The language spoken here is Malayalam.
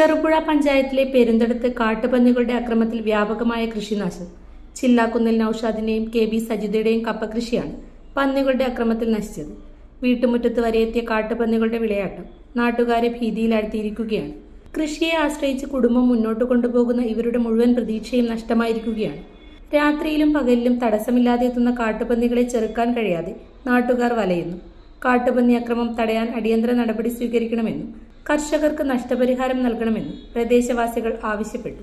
ചെറുപുഴ പഞ്ചായത്തിലെ പെരുന്തടത്ത് കാട്ടുപന്നികളുടെ അക്രമത്തിൽ വ്യാപകമായ കൃഷിനാശം. ചില്ലാക്കുന്നിൽ നൌഷാദിന്റെയും കെ ബി സജിതയുടെയും കപ്പകൃഷിയാണ് പന്നികളുടെ അക്രമത്തിൽ നശിച്ചത്. വീട്ടുമുറ്റത്ത് വരെ എത്തിയ കാട്ടുപന്നികളുടെ വിളയാട്ടം നാട്ടുകാരെ ഭീതിയിലാഴ്ത്തിയിരിക്കുകയാണ്. കൃഷിയെ ആശ്രയിച്ച് കുടുംബം മുന്നോട്ട് കൊണ്ടുപോകുന്ന ഇവരുടെ മുഴുവൻ പ്രതീക്ഷയും നഷ്ടമായിരിക്കുകയാണ്. രാത്രിയിലും പകലിലും തടസ്സമില്ലാതെ എത്തുന്ന കാട്ടുപന്നികളെ ചെറുക്കാൻ കഴിയാതെ നാട്ടുകാർ വലയുന്നു. കാട്ടുപന്നി അക്രമം തടയാൻ അടിയന്തര നടപടി സ്വീകരിക്കണമെന്നും കർഷകർക്ക് നഷ്ടപരിഹാരം നൽകണമെന്നും പ്രദേശവാസികൾ ആവശ്യപ്പെട്ടു.